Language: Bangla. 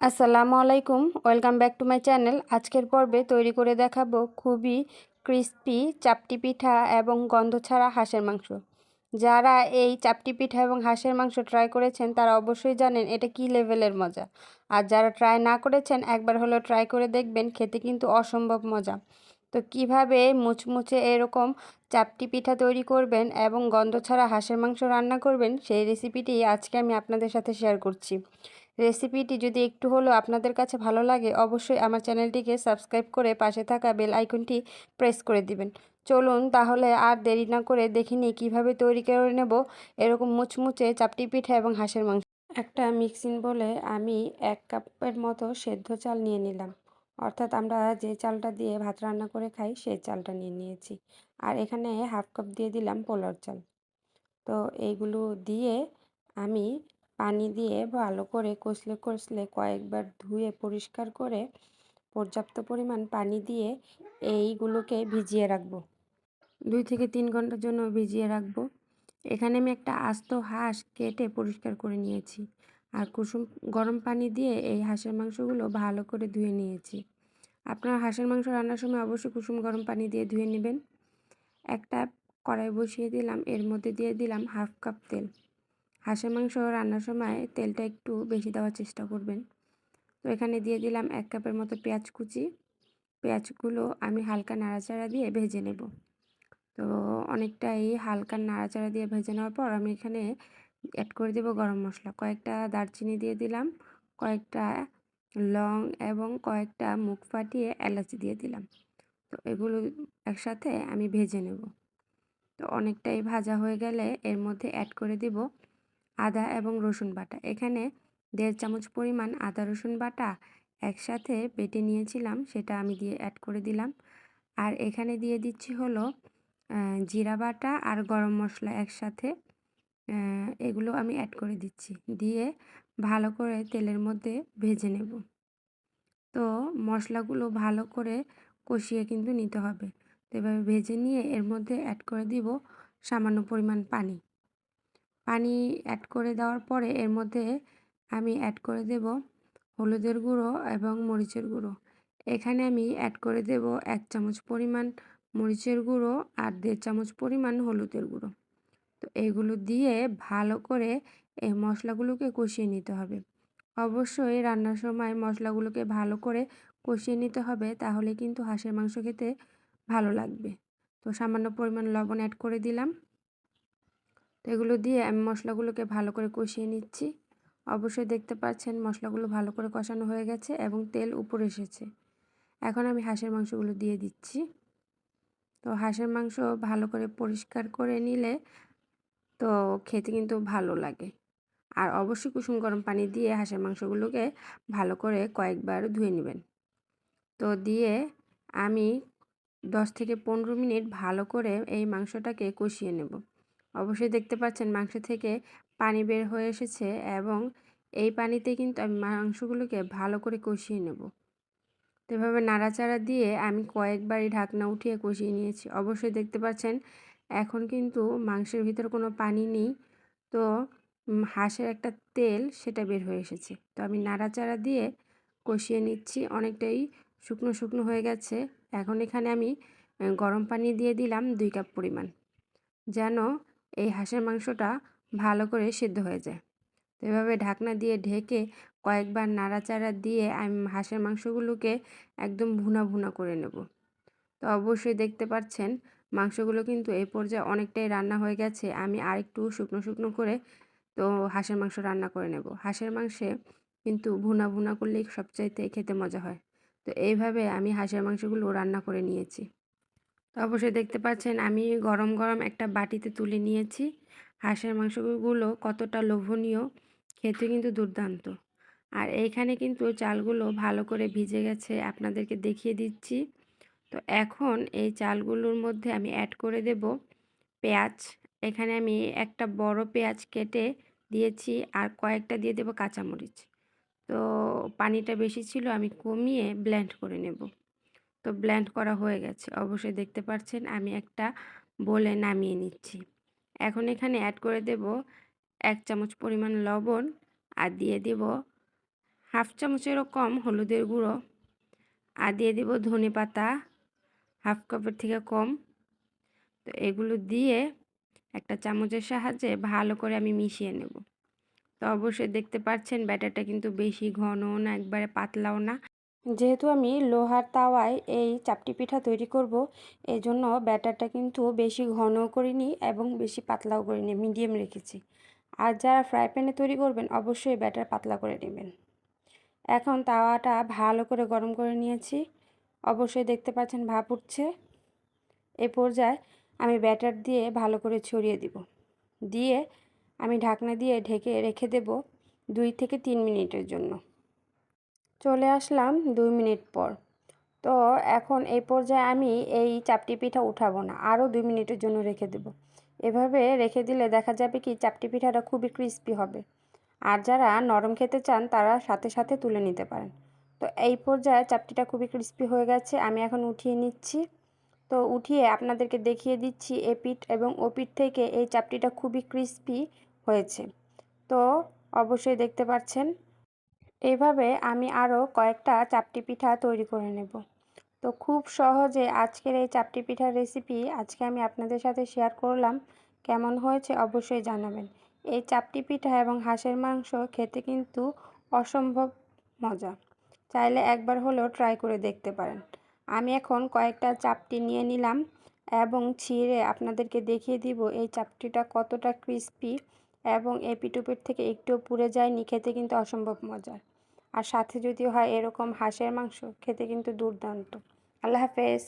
আসসালামু আলাইকুম, welcome back to my channel. আজকের পর্বে তৈরি করে দেখাবো খুবই ক্রিস্পি চাপটি পিঠা এবং গন্ধ ছাড়া হাঁসের মাংস। যারা এই চাপটি পিঠা এবং হাঁসের মাংস ট্রাই করেছেন, তারা অবশ্যই জানেন এটা কি লেভেলের মজা। আর যারা ট্রাই না করেছেন, একবার হলো ট্রাই করে দেখবেন, খেতে কিন্তু অসম্ভব মজা। তো কীভাবে মুচমুচে এরকম চাপটি পিঠা তৈরি করবেন এবং গন্ধ ছাড়া হাঁসের মাংস রান্না করবেন, সেই রেসিপিটি আজকে আমি আপনাদের সাথে শেয়ার করছি। রেসিপিটি যদি একটু হলেও আপনাদের কাছে ভালো লাগে, অবশ্যই আমার চ্যানেলটিকে সাবস্ক্রাইব করে পাশে থাকা বেল আইকনটি প্রেস করে দিবেন। চলুন তাহলে আর দেরি না করে দেখি নিই কীভাবে তৈরি করে নেব এরকম মুচমুচে চাপটি পিঠা এবং হাঁসের মাংস। একটা মিক্সিং বলে আমি এক কাপের মতো সেদ্ধ চাল নিয়ে নিলাম। অর্থাৎ আমরা যে চালটা দিয়ে ভাত রান্না করে খাই সেই চালটা নিয়ে নিয়েছি। আর এখানে হাফ কাপ দিয়ে দিলাম পোলার চাল। তো এইগুলো দিয়ে আমি পানি দিয়ে ভালো করে কষলে কষলে কয়েকবার ধুয়ে পরিষ্কার করে পর্যাপ্ত পরিমাণ পানি দিয়ে এইগুলোকে ভিজিয়ে রাখব। দুই থেকে তিন ঘণ্টার জন্য ভিজিয়ে রাখব। এখানে আমি একটা আস্ত হাঁস কেটে পরিষ্কার করে নিয়েছি। আর কুসুম গরম পানি দিয়ে এই হাঁসের মাংসগুলো ভালো করে ধুয়ে নিয়েছি। আপনার হাঁসের মাংস রান্নার সময় অবশ্যই কুসুম গরম পানি দিয়ে ধুয়ে নেবেন। একটা কড়াই বসিয়ে দিলাম, এর মধ্যে দিয়ে দিলাম হাফ কাপ তেল। হাঁসের মাংস রান্নার সময় তেলটা একটু বেশি দেওয়ার চেষ্টা করবেন। তো এখানে দিয়ে দিলাম এক কাপের মতো পেঁয়াজ কুচি। পেঁয়াজগুলো আমি হালকা নাড়াচাড়া দিয়ে ভেজে নেব। তো অনেকটাই হালকা নাড়াচাড়া দিয়ে ভেজে নেওয়ার পর আমি এখানে অ্যাড করে দেব গরম মশলা। কয়েকটা দারচিনি দিয়ে দিলাম, কয়েকটা লং এবং কয়েকটা মুখ ফাটিয়ে এলাচি দিয়ে দিলাম। তো এগুলো একসাথে আমি ভেজে নেব। তো অনেকটাই ভাজা হয়ে গেলে এর মধ্যে অ্যাড করে দেব আদা এবং রসুন বাটা। এখানে দেড় চামচ পরিমাণ আদা, রসুন বাটা একসাথে বেটে নিয়েছিলাম, সেটা আমি দিয়ে অ্যাড করে দিলাম। আর এখানে দিয়ে দিচ্ছি হলো জিরা বাটা আর গরম মশলা একসাথে। এগুলো আমি অ্যাড করে দিচ্ছি। দিয়ে ভালো করে তেলের মধ্যে ভেজে নেব। তো মশলাগুলো ভালো করে কষিয়ে কিন্তু নিতে হবে। তো এভাবে ভেজে নিয়ে এর মধ্যে অ্যাড করে দিব সামান্য পরিমাণ পানি। পানি অ্যাড করে দেওয়ার পরে এর মধ্যে আমি অ্যাড করে দেব হলুদের গুঁড়ো এবং মরিচের গুঁড়ো। এখানে আমি অ্যাড করে দেব এক চামচ পরিমাণ মরিচের গুঁড়ো আর দেড় চামচ পরিমাণ হলুদের গুঁড়ো। তো এগুলো দিয়ে ভালো করে এই মশলাগুলোকে কষিয়ে নিতে হবে। অবশ্যই রান্নার সময় মশলাগুলোকে ভালো করে কষিয়ে নিতে হবে তাহলে কিন্তু হাঁসের মাংস খেতে ভালো লাগবে। তো সামান্য পরিমাণ লবণ অ্যাড করে দিলাম। তো এগুলো দিয়ে আমি মশলাগুলোকে ভালো করে কষিয়ে নিচ্ছি। অবশ্যই দেখতে পাচ্ছেন মশলাগুলো ভালো করে কষানো হয়ে গেছে এবং তেল উপরে এসেছে। এখন আমি হাঁসের মাংসগুলো দিয়ে দিচ্ছি। তো হাঁসের মাংস ভালো করে পরিষ্কার করে নিলে তো খেতে কিন্তু ভালো লাগে। আর অবশ্যই কুসুম গরম পানি দিয়ে হাঁসের মাংসগুলোকে ভালো করে কয়েকবার ধুয়ে নেবেন। তো দিয়ে আমি দশ থেকে পনেরো মিনিট ভালো করে এই মাংসটাকে কষিয়ে নেব। অবশ্যই দেখতে পাচ্ছেন মাংস থেকে পানি বের হয়ে এসেছে এবং এই পানিতে কিন্তু আমি মাংসগুলোকে ভালো করে কষিয়ে নেব। তো এভাবে নাড়াচাড়া দিয়ে আমি কয়েকবারই ঢাকনা উঠিয়ে কষিয়ে নিয়েছি। অবশ্যই দেখতে পাচ্ছেন এখন কিন্তু মাংসের ভিতর কোনো পানি নেই। তো হাঁসের একটা তেল সেটা বের হয়ে এসেছে। তো আমি নাড়াচাড়া দিয়ে কষিয়ে নিচ্ছি। অনেকটাই শুকনো শুকনো হয়ে গেছে। এখন এখানে আমি গরম পানি দিয়ে দিলাম দুই কাপ পরিমাণ। যেন এই হাঁসের মাংসটা ভালো করে সিদ্ধ হয়ে যায়। তো এভাবে ঢাকনা দিয়ে ঢেকে কয়েকবার নাড়াচাড়া দিয়ে আমি হাঁসের মাংসগুলোকে একদম ভুনা ভুনা করে নেব। তো অবশ্যই দেখতে পাচ্ছেন মাংসগুলো কিন্তু এই পর্যায়ে অনেকটাই রান্না হয়ে গেছে। আমি আরেকটু শুকনো শুকনো করে তো হাঁসের মাংস রান্না করে নেব। হাঁসের মাংসে কিন্তু ভুনা ভুনা করলেই সবচাইতে খেতে মজা হয়। তো এইভাবে আমি হাঁসের মাংসগুলো রান্না করে নিয়েছি। তো অবশ্যই দেখতে পাচ্ছেন, আমি গরম গরম একটা বাটিতে তুলে নিয়েছি। হাঁসের মাংসগুলো কতটা লোভনীয়, খেতে কিন্তু দুর্দান্ত। আর এইখানে কিন্তু চালগুলো ভালো করে ভিজে গেছে, আপনাদেরকে দেখিয়ে দিচ্ছি। তো এখন এই চালগুলোর মধ্যে আমি অ্যাড করে দেব পেঁয়াজ। এখানে আমি একটা বড় পেঁয়াজ কেটে দিয়েছি আর কয়েকটা দিয়ে দেব কাঁচামরিচ। তো পানিটা বেশি ছিল, আমি কমিয়ে ব্লেন্ড করে নেব। তো ব্ল্যান্ড করা হয়ে গেছে। অবশ্যই দেখতে পাচ্ছেন আমি একটা বলে নামিয়ে নিচ্ছি। এখন এখানে অ্যাড করে দেব এক চামচ পরিমাণ লবণ আর দিয়ে দেব হাফ চামচেরও কম হলুদের গুঁড়ো আর দিয়ে দেব ধনে পাতা, হাফ কাপের থেকে কম। তো এগুলো দিয়ে একটা চামচের সাহায্যে ভালো করে আমি মিশিয়ে নেব। তো অবশ্যই দেখতে পাচ্ছেন ব্যাটারটা কিন্তু বেশি ঘনও না, একবারে পাতলাও না। যেহেতু আমি লোহার তাওয়ায় এই চাপটি পিঠা তৈরি করব এই জন্য ব্যাটারটা কিন্তু বেশি ঘনও করিনি এবং বেশি পাতলাও করিনি, মিডিয়াম রেখেছি। আর যারা ফ্রাই প্যানে তৈরি করবেন, অবশ্যই ব্যাটার পাতলা করে নেবেন। এখন তাওয়াটা ভালো করে গরম করে নিয়েছি। অবশ্যই দেখতে পাচ্ছেন ভাপ উঠছে। এ পর্যায়ে আমি ব্যাটার দিয়ে ভালো করে ছড়িয়ে দিব। দিয়ে আমি ঢাকনা দিয়ে ঢেকে রেখে দেব দুই থেকে তিন মিনিটের জন্য। চলে আসলাম দুই মিনিট পর। তো এখন এই পর্যায়ে আমি এই চাপটি পিঠা উঠাবো না, আরও দুই মিনিটের জন্য রেখে দেব। এভাবে রেখে দিলে দেখা যাবে কি চাপটি পিঠাটা খুবই ক্রিস্পি হবে। আর যারা নরম খেতে চান তারা সাথে সাথে তুলে নিতে পারেন। তো এই পর্যায়ে চাপটিটা খুবই ক্রিস্পি হয়ে গেছে, আমি এখন উঠিয়ে নিচ্ছি। তো উঠিয়ে আপনাদেরকে দেখিয়ে দিচ্ছি এ পিঠ এবং ও পিঠ থেকে এই চাপটিটা খুবই ক্রিস্পি হয়েছে। তো অবশ্যই দেখতে পাচ্ছেন এইভাবে আমি আরও কয়েকটা চাপটি পিঠা তৈরি করে নেব। তো খুব সহজে আজকের এই চাপটি পিঠার রেসিপি আজকে আমি আপনাদের সাথে শেয়ার করলাম। কেমন হয়েছে অবশ্যই জানাবেন। এই চাপটি পিঠা এবং হাঁসের মাংস খেতে কিন্তু অসম্ভব মজা। চাইলে একবার হলেও ট্রাই করে দেখতে পারেন। আমি এখন কয়েকটা চাপটি নিয়ে নিলাম এবং ছিঁড়ে আপনাদেরকে দেখিয়ে দিব এই চাপটিটা কতটা ক্রিস্পি এবং এপিটুপিট থেকে একটুও পুড়ে যায়নি, খেতে কিন্তু অসম্ভব মজার। আর সাথে যদি হয় এরকম হাঁসের মাংস খেতে কিন্তু দুর্দান্ত। আল্লাহ হাফেজ।